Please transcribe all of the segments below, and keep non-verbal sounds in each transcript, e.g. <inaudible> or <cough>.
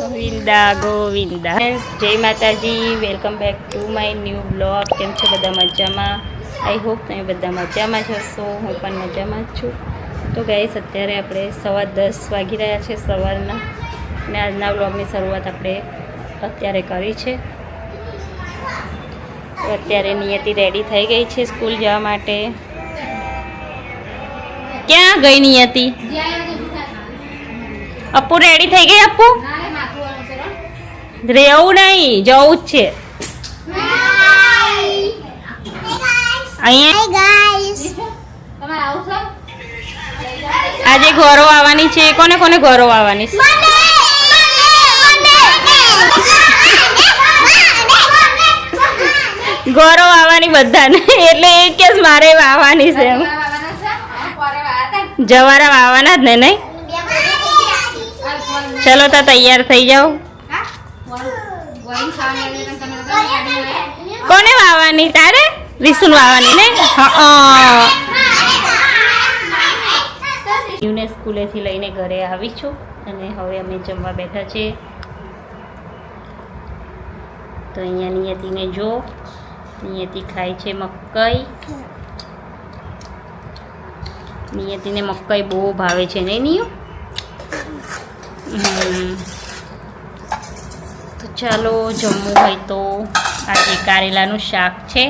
ગોવિંદા ગોવિંદા. જય માતાજી. Welcome back to my new blog કેમ છો બધા મજામાં? આઈ હોપ તમે બધા મજામાં જ હશો. હું પણ મજામાં જ છું. તો ગાઈસ અત્યારે આપણે સવા દસ વાગી રહ્યા છે સવારના. અને આજના બ્લોગની શરૂઆત આપણે અત્યારે કરી છે. અત્યારે નિયતિ રેડી થઈ ગઈ છે સ્કૂલ જવા માટે. ક્યાં ગઈ નિયતિ અપ્પુ રેડી થઈ ગઈ અપ્પુ? રહેવું નહીં, જવું જ છે. આજે ઘરો આવવાની છે. કોને કોને ઘરો આવવાની છે? ઘરો આવવાની બધાને. એટલે એ કેસ મારે આવવાની છે એમ. જવારા આવવાના જ ને, નહીં? ચલો તો તૈયાર થઈ જાઓ. કોને વાવવાની? તારે? વિશુન વાવવાની ને યુને સ્કૂલેથી લઈને ઘરે આવી છું અને હવે અમે જમવા બેઠા છીએ. તો અહીંયા નિયતિને જો. નિયતિ ખાય છે મકઈ. નિયતિને મકાઈ બહુ ભાવે છે, નહીં નિયુ. તો ચાલો, જમવું હોય તો આજે કારેલાનું શાક છે.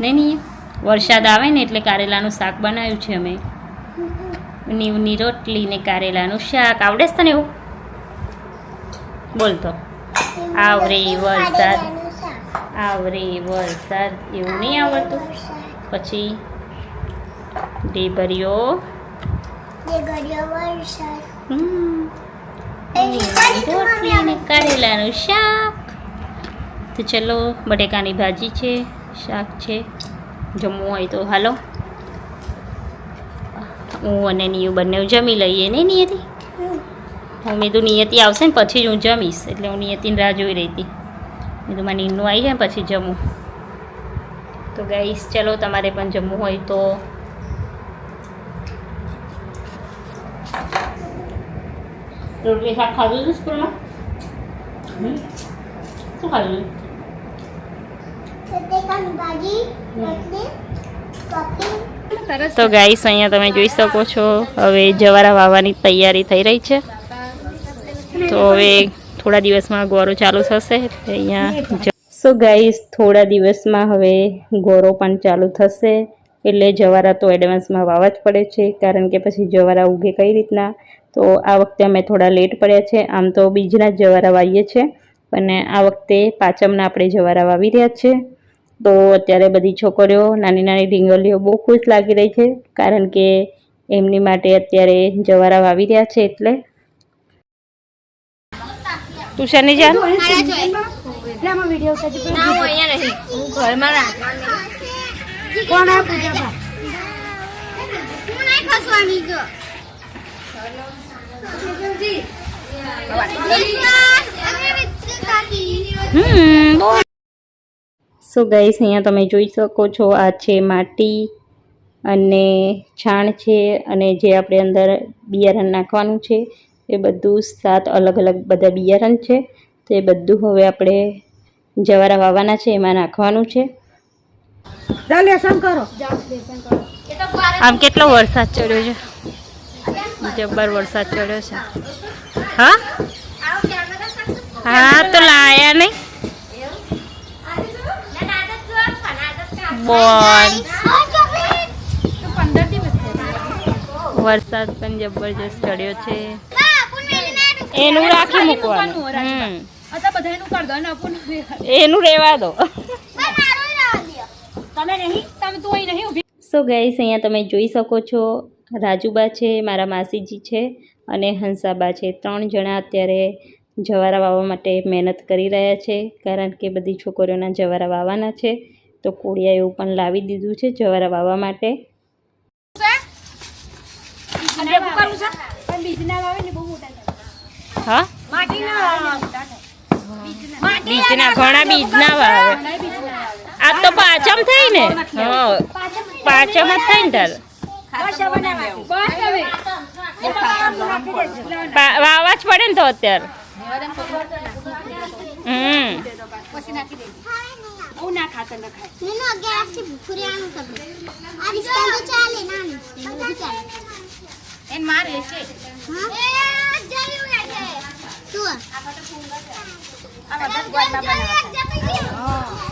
નહીં નહીં વરસાદ આવે ને એટલે કારેલાનું શાક બનાવ્યું છે અમે. નીવની રોટલી ને કારેલાનું શાક. આવડે છે તને એવું? બોલતો આવરે વરસાદ. આવરે વરસાદ. એવું નહીં આવડતું? પછી? ઢેબરિયો રોટલી કારેલાનું શાક. તો ચલો બટેકાની ભાજી છે શાક છે. જમવું હોય તો હાલો. હું અને નિયુ બંને જમી લઈએ ને નિયતિ? હું મેં તો નિયતિ આવશે ને પછી જ હું જમીશ એટલે હું નિયતિની રાહ જોઈ રહી હતી. મેં તો મારે નીનું આવી જાય પછી જમું. તો ગાઈશ ચલો તમારે પણ જમવું હોય તો રોટલી શાક ખાધું હતું સ્કૂલમાં? શું ખાધું તો ગાઈસ અહીંયા તમે જોઈ શકો છો હવે જવારા વાવવાની તૈયારી થઈ રહી છે. તો હવે થોડા દિવસમાં ગોરો ચાલુ થશે અહીંયા સો ગાઈસ થોડા દિવસમાં હવે ગોરો પણ ચાલુ થશે. એટલે જવારા તો એડવાન્સમાં વાવા જ પડે છે કારણ કે પછી જવારા ઉગે કઈ રીતના? તો આ વખતે અમે થોડા લેટ પડ્યા છે આમ તો બીજના જ જવારા વાવીએ છીએ અને આ વખતે પાચમના આપણે જવારા વાવી રહ્યા છે. તો અત્યારે બધી છોકરીઓ નાની નાની ઢીંગલીઓ બહુ ખુશ લાગી રહી છે કારણ કે એમની માટે અત્યારે જવારા વાવી રહ્યા છે એટલે. ટ્યુશનની જાન? હમ સો ગાઈસ અહીંયા તમે જોઈ શકો છો આ છે માટી અને છાણ છે અને જે આપણે અંદર બિયારણ નાખવાનું છે એ બધું સાત અલગ અલગ બધા બિયારણ છે તો એ બધું હવે આપણે જવારા વાવવાના છે એમાં નાખવાનું છે. આમ કેટલો વરસાદ ચડ્યો છે? જબ્બર વરસાદ ચડ્યો છે. હા? હા તો લાયા નહીં. બોલ. વરસાદ પણ જબરજસ્ત ચડ્યો છે. એનું રાખી મૂકવાનું. હમ. એનું રેવા દો. સો ગાઈસ અહીંયા તમે જોઈ શકો છો રાજુબા છે મારા માસીજી છે અને હંસાબા છે. ત્રણ જણા અત્યારે જવારા વાવવા માટે મહેનત કરી રહ્યા છે કારણ કે બધી છોકરીઓના જવારા વાવવાના છે. તો કોળિયા એવું પણ લાવી દીધું છે જવારા વાવવા માટે. હા? બીજના ઘણા બીજના વાવે. આ તો પાચમ થઈ ને? હા. પાચમ જ થાય ને તાર પા- જ પડે ને તો અત્યારે. હમ.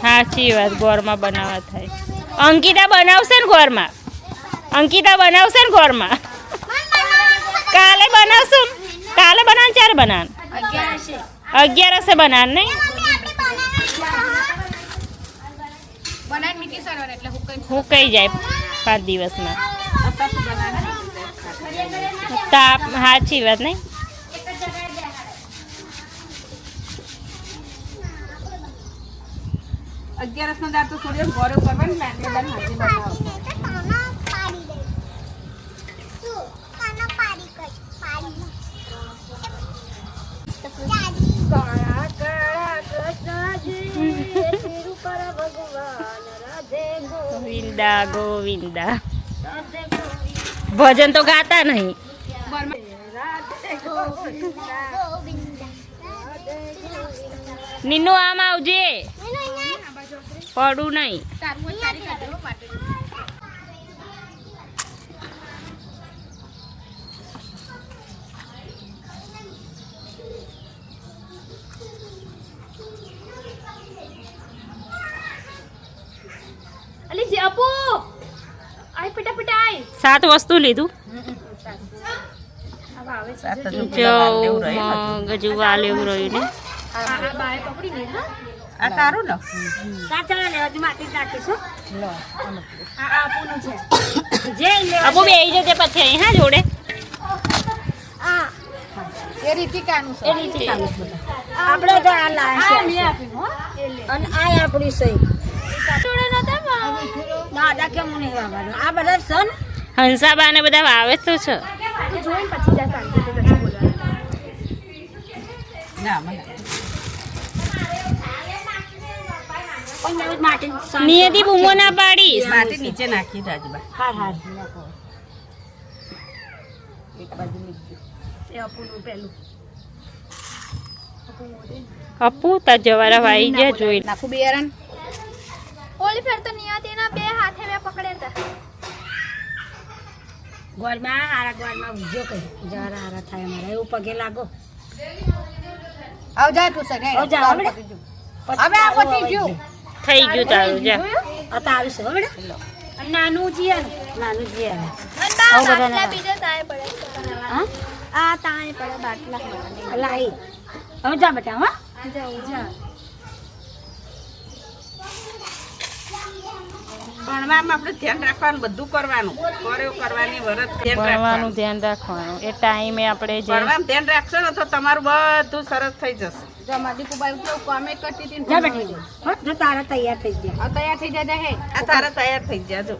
સાચી વાત ગોળમાં બનાવવા થાય. અંકિતા બનાવશે ને ઘરમાં? અંકિતા બનાવશે ને ઘરમાં? કાલે બનાવશું કાલે બનાવ ચારે બનાવ અગિયારસે બનાવ નહીં? હું કઈ જાય પાંચ દિવસમાં. તાપ સાચી વાત નહીં? અગિયારસ નો દાંત તો થોડી ગોળો કરવાની લાગે બન હાજી રાધે ગોવિંદા ગોવિંદા. ભજન તો ગાતા નહીં. નીનુ આમ આવજે. પડું નહીં તારું સારી ખાતર માટે અલી જે અપુ આય ફટાફટ આય સાત વસ્તુ લીધું આવા આવે છે જવ મગ જુવા લેવું રહ્યું ને આ આ બાય પકડી હા આ તારું ને? કાચા ને હજુ માટી નાખીશું. આ આ અપુનું છે. જે અબુ બે જજે પછી અહીં હા જોડે. એ રીતિકાનું છે. એ રીતિકાનું જ આપણે તો આ લાયા છે. આ આપ્યું હો. અને આ આપણી સહી જોડે નતા દાદા કેમ નહીં આવવાનું આ બધા સન હંસાબા ને બધા વાવે તો છે. જોઈને પછી જા શાંતિ પછી ના મને પણ માટી સન નિયતિ બૂમો ના પાડીશ માટી નીચે નાખી રાજબા હા હા એક બાજુ નીચે. એ અપુનું પેલું. અપુ તા જવારા વાઈ જા જોઈ નાખું બિયારણ ઓલી ફેર તો નિયતિના બે હાથે મે પકડ્યા હતા ગોળમાં હારા ગોળમાં ઉજો કઈ જવારા હારા થાય અમારે. એવું પગે લાગો. આવ જા તું સગે આવ જા, હવે આ પતી ગયું થઈ ગયું તારું જા. આ તારું છે બેટા. નાનું જીયાનું નાનું જે આવે. બધા બાટલા તાય પડે હા? આ તાય પડે બાટલા. લાઈ. હવે જા બેટા હા. જા ભણવામાં આપણે ધ્યાન રાખવાનું બધું કરવાનું. કર્યો કરવાની વરત ભણવાનું ધ્યાન રાખવાનું. એ ટાઈમે આપણે જે ભણવામાં ધ્યાન રાખશો ને તો તમારું બધું સરસ થઈ જશે. જો મારી કુબાઈ કેવું કોમેન્ટ કરતી હતી જા બેટા હો જો તારા તૈયાર થઈ ગયા આ તૈયાર થઈ જાય હે આ તારા તૈયાર થઈ ગયા જો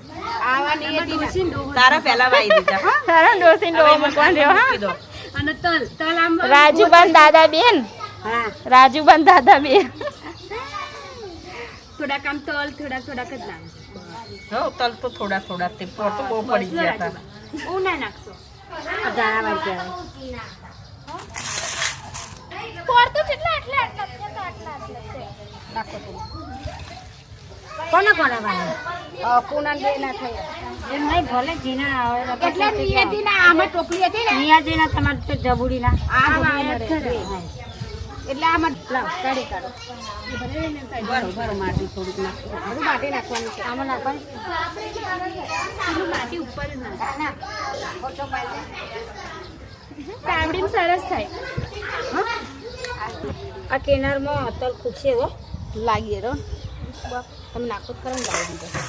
આવા નિયતિ તારા પહેલા વાઈ દીધા હા તારા ડોસીને ડોહો મૂકવાનો રહ્યો, હા અને તલ તલ આમ રાજુબાન દાદા બેન હા રાજુબાન દાદા બેન થોડાક આમ તલ થોડાક થોડાક જ લાવ હો તલ તો થોડા થોડા તે પોર બહુ પડી ગયા હતા ના નાખશો ગયા પોર તો કેટલા આટલા આટલા? આટલા આટલા છે. નાખો તું કોને કોને વાઈ પૂના બે ના થયા. એમ નહીં ભલે જીના આવે એટલે નિયતિ ના આમાં ટોપલી હતી ને? નિયાજીના તમારે તો આ વાયા ખરે. એટલે આમાં લાવ કાઢી કાઢો. બરો બરો માટી થોડીક નાખો. બધું માટી નાખવાનું છે. આમાં નાખવાની? માટી ઉપર સાવડીમાં સરસ થાય. આ કેનારમાં અત્યારે ખૂટશે હો. લાગીએ રહો તમે નાખો તો ને લાવી દીધો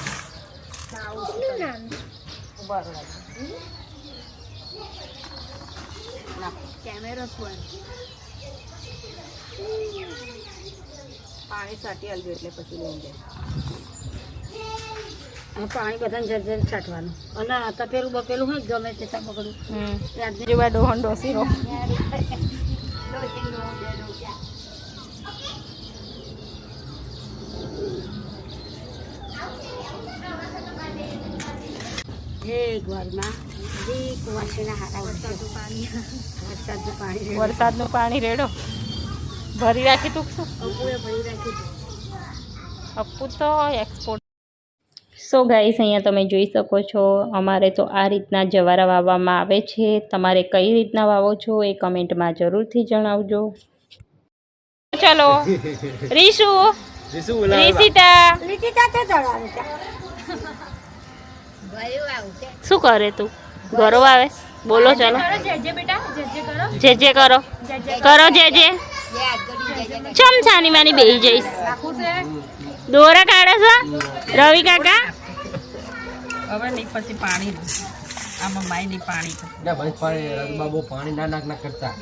કેમેરો પાણી સાટી આલજો એટલે પછી લઈ જાય. પાણી બધાને જર જર છાંટવાનું. અને આ બપેલું હોય ગમે તે બગડું. જેવા ડોહન ડોસી રો <laughs> એક વારમાં એક વાસીના હારા વરસાદનું પાણી રેડો. વરસાદનું પાણી રેડો. ભરી રાખી તું શું. અપ્પુ તો એક્સપોર્ટ સો ગાઈસ અહીંયા તમે જોઈ શકો છો અમારે તો આ રીતના જવારા વાવવામાં આવે છે. તમારે કઈ રીતના વાવો છો એ કમેન્ટમાં જરૂરથી જણાવજો. ચલો રીશુ રીશિતા. રીશિતા શું કરે તું? ઘરો આવે? બોલો ચલો. જે જે કરો. કરો. જે જે ચમ છાની માની બેસી જઈશ. દોરા કાઢે છે? રવિ કાકા? હવે નહીં પછી પાણી આમાં માય પાણી ના ભાઈ પાણી પાણી ના નાક ના કરતા.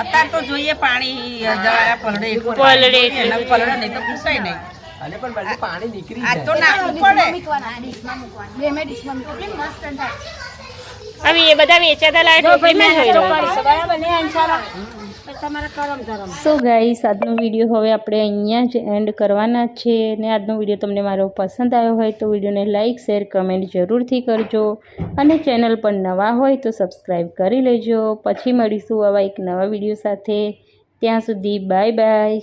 અત્યારે તો જોઈએ પાણી જવાયા. જોઈએ. પલળે નહીં તો પૂછાય નહીં. અને પણ બાજુ પાણી નીકળી આ તો જાય નાખવું પડે હવે એ બધા વેચાતા લાય ટોપલીમાં જ હોય બરાબર ને અંશારા તો તમારા કરમ ધરમ. સો ગાઈસ આજનો વીડિયો હવે આપણે અહીંયા જ એન્ડ કરવાના જ છે ને આજનો વીડિયો તમને મારો પસંદ આવ્યો હોય તો વિડીયોને લાઇક શેર કમેન્ટ જરૂરથી કરજો. અને ચેનલ પર નવા હોય તો સબસ્ક્રાઈબ કરી લેજો. પછી મળીશું આવા એક નવા વીડિયો સાથે. ત્યાં સુધી બાય બાય